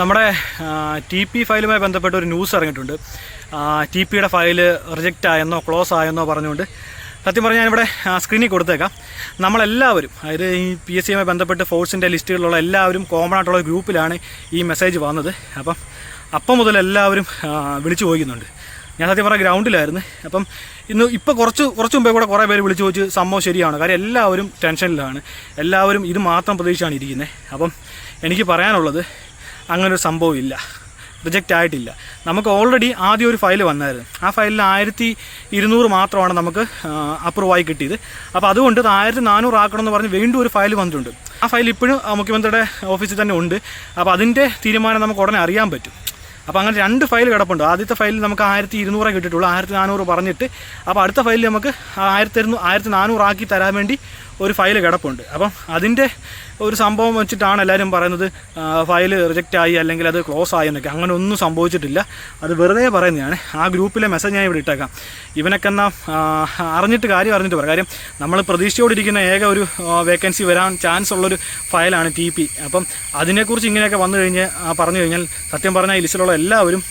നമ്മുടെ T P ഫയലുമായി ബന്ധപ്പെട്ട ഒരു ന്യൂസ് ഇറങ്ങിയിട്ടുണ്ട്. ടി പിയുടെ ഫയൽ റിജക്റ്റ് ആയെന്നോ ക്ലോസ് ആയെന്നോ പറഞ്ഞുകൊണ്ട് സത്യം പറഞ്ഞാൽ ഇവിടെ സ്ക്രീനിൽ കൊടുത്തേക്കാം. നമ്മളെല്ലാവരും അതായത് ഈ പി എസ് സിയുമായി ബന്ധപ്പെട്ട് ഫോഴ്സിന്റെ ലിസ്റ്റുകളിലുള്ള എല്ലാവരും കോമൺ ആയിട്ടുള്ള ഗ്രൂപ്പിലാണ് ഈ മെസ്സേജ് വന്നത്. അപ്പം അപ്പം മുതൽ എല്ലാവരും വിളിച്ചു ചോദിക്കുന്നുണ്ട്. ഞാൻ സത്യം പറഞ്ഞാൽ ഗ്രൗണ്ടിലായിരുന്നു. അപ്പം ഇന്ന് ഇപ്പോൾ കുറച്ച് കുറച്ച് മുമ്പേ കൂടെ കുറേ പേര് വിളിച്ചു ചോദിച്ച് സംഭവം ശരിയാണ്? കാര്യം എല്ലാവരും ടെൻഷനിലാണ് എല്ലാവരും ഇത് മാത്രം പ്രതീക്ഷയാണ് ഇരിക്കുന്നത് അപ്പം എനിക്ക് പറയാനുള്ളത് അങ്ങനൊരു സംഭവം ഇല്ല. റിജക്റ്റ് ആയിട്ടില്ല. നമുക്ക് ഓൾറെഡി ആദ്യം ഒരു ഫയൽ വന്നായിരുന്നു. ആ ഫയലിൽ ആയിരത്തി ഇരുന്നൂറ് മാത്രമാണ് നമുക്ക് അപ്രൂവായി കിട്ടിയത്. അപ്പോൾ അതുകൊണ്ട് ആയിരത്തി നാനൂറ് ആക്കണമെന്ന് പറഞ്ഞ് വീണ്ടും ഒരു ഫയൽ വന്നിട്ടുണ്ട്. ആ ഫയൽ ഇപ്പോഴും മുഖ്യമന്ത്രിയുടെ ഓഫീസിൽ തന്നെ ഉണ്ട്. അപ്പോൾ അതിന്റെ തീരുമാനം നമുക്ക് ഉടനെ അറിയാൻ പറ്റും. അപ്പോൾ അങ്ങനെ രണ്ട് ഫയൽ കിടപ്പുണ്ട്. ആദ്യത്തെ ഫയലിൽ നമുക്ക് ആയിരത്തി ഇരുന്നൂറേ കിട്ടിയിട്ടുള്ളൂ. ആയിരത്തി നാനൂറ് പറഞ്ഞിട്ട്. അപ്പോൾ അടുത്ത ഫയലിൽ നമുക്ക് ആയിരത്തി ഇരുന്നൂ ആയിരത്തി നാനൂറാക്കി തരാൻ വേണ്ടി ഒരു ഫയൽ കിടപ്പുണ്ട്. അപ്പം അതിന്റെ ഒരു സംഭവം വെച്ചിട്ടാണ് എല്ലാവരും പറയുന്നത് ഫയൽ റിജക്റ്റ് ആയി അല്ലെങ്കിൽ അത് ക്ലോസ് ആയി എന്നൊക്കെ. അങ്ങനെ ഒന്നും സംഭവിച്ചിട്ടില്ല. അത് വെറുതെ പറയുന്നതാണ്. ആ ഗ്രൂപ്പിലെ മെസ്സേജ് ഞാൻ ഇവിടെ ഇട്ടേക്കാം. ഇവനൊക്കെ എന്നാൽ അറിഞ്ഞിട്ട് കാര്യം അറിഞ്ഞിട്ട് പറയാം കാര്യം നമ്മൾ പ്രതീക്ഷയോടിരിക്കുന്ന ഏക ഒരു വേക്കൻസി വരാൻ ചാൻസ് ഉള്ളൊരു ഫയലാണ് ടി പി അപ്പം അതിനെക്കുറിച്ച് ഇങ്ങനെയൊക്കെ വന്നു കഴിഞ്ഞ് പറഞ്ഞു കഴിഞ്ഞാൽ സത്യം പറഞ്ഞാൽ ഈ ലിസ്റ്റിലുള്ള എല്ലാവരും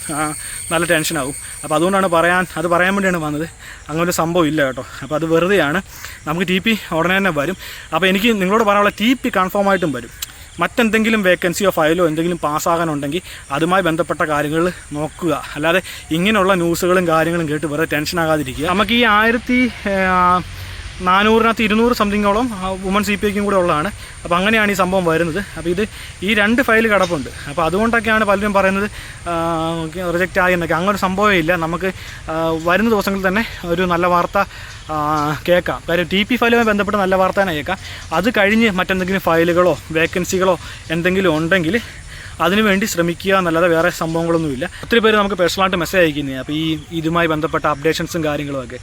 നല്ല ടെൻഷനാകും അപ്പോൾ അതുകൊണ്ടാണ് പറയാൻ അത് പറയാൻ വേണ്ടിയാണ് വന്നത്. അങ്ങനെ ഒരു സംഭവം ഇല്ല കേട്ടോ. അപ്പോൾ അത് വെറുതെയാണ്. നമുക്ക് ടി പി ഉടനെ തന്നെ വരും. അപ്പോൾ എനിക്ക് നിങ്ങളോട് പറയാനുള്ള ടി പി കൺഫേം ആയിട്ടും വരും. മറ്റെന്തെങ്കിലും വേക്കൻസിയോ ഫയലോ എന്തെങ്കിലും പാസ്സാകാനുണ്ടെങ്കിൽ അതുമായി ബന്ധപ്പെട്ട കാര്യങ്ങൾ നോക്കുക. അല്ലാതെ ഇങ്ങനെയുള്ള ന്യൂസുകളും കാര്യങ്ങളും കേട്ട് വെറുതെ ടെൻഷനാകാതിരിക്കുക നമുക്ക് ഈ ആയിരത്തി നാനൂറിനകത്ത് ഇരുന്നൂറ് സംതിങ്ങോളം വുമൺ സി പി ഐക്കും കൂടെ ഉള്ളതാണ്. അപ്പോൾ അങ്ങനെയാണ് ഈ സംഭവം വരുന്നത്. അപ്പോൾ ഇത് ഈ രണ്ട് ഫയൽ കിടപ്പുണ്ട്. അപ്പോൾ അതുകൊണ്ടൊക്കെയാണ് പലരും പറയുന്നത് റിജക്റ്റ് ആയി എന്നൊക്കെ. അങ്ങനെ ഒരു സംഭവമേ ഇല്ല. നമുക്ക് വരുന്ന ദിവസങ്ങളിൽ തന്നെ ഒരു നല്ല വാർത്ത കേൾക്കാം. കാര്യം ടി പി ഫയലുമായി ബന്ധപ്പെട്ട് നല്ല വാർത്ത തന്നെ കേൾക്കാം. അത് കഴിഞ്ഞ് മറ്റെന്തെങ്കിലും ഫയലുകളോ വേക്കൻസികളോ എന്തെങ്കിലും ഉണ്ടെങ്കിൽ അതിനുവേണ്ടി ശ്രമിക്കുക എന്നല്ലാതെ വേറെ സംഭവങ്ങളൊന്നുമില്ല. ഒത്തിരി പേര് നമുക്ക് പേഴ്സണലായിട്ട് മെസ്സേജ് അയക്കുന്നത് അപ്പോൾ ഈ ഇതുമായി ബന്ധപ്പെട്ട അപ്ഡേഷൻസും കാര്യങ്ങളുമൊക്കെ.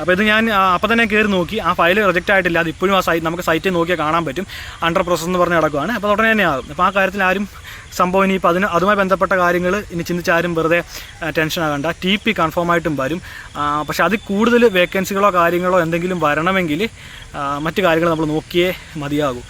അപ്പോൾ ഇത് ഞാൻ അപ്പോൾ തന്നെ കയറി നോക്കി. ആ ഫയൽ റിജക്റ്റ് ആയിട്ടില്ല. അത് ഇപ്പോഴും ആ സൈറ്റ് നമുക്ക് സൈറ്റിൽ നോക്കിയാൽ കാണാൻ പറ്റും. അണ്ടർ പ്രോസസ് എന്ന് പറഞ്ഞ് നടക്കുവാണ്. അപ്പോൾ ഉടനെ തന്നെ ആകും. അപ്പോൾ ആ കാര്യത്തിൽ ആരും സംഭവം ഇനിയിപ്പോൾ അതിന് അതുമായി ബന്ധപ്പെട്ട കാര്യങ്ങൾ ഇനി ചിന്തിച്ചാരും വെറുതെ ടെൻഷൻ ആകണ്ട. ടി പി കൺഫേം ആയിട്ടും വരും. പക്ഷേ അതിൽ കൂടുതൽ വേക്കൻസികളോ കാര്യങ്ങളോ എന്തെങ്കിലും വരണമെങ്കിൽ മറ്റു കാര്യങ്ങൾ നമ്മൾ നോക്കിയേ മതിയാകൂ.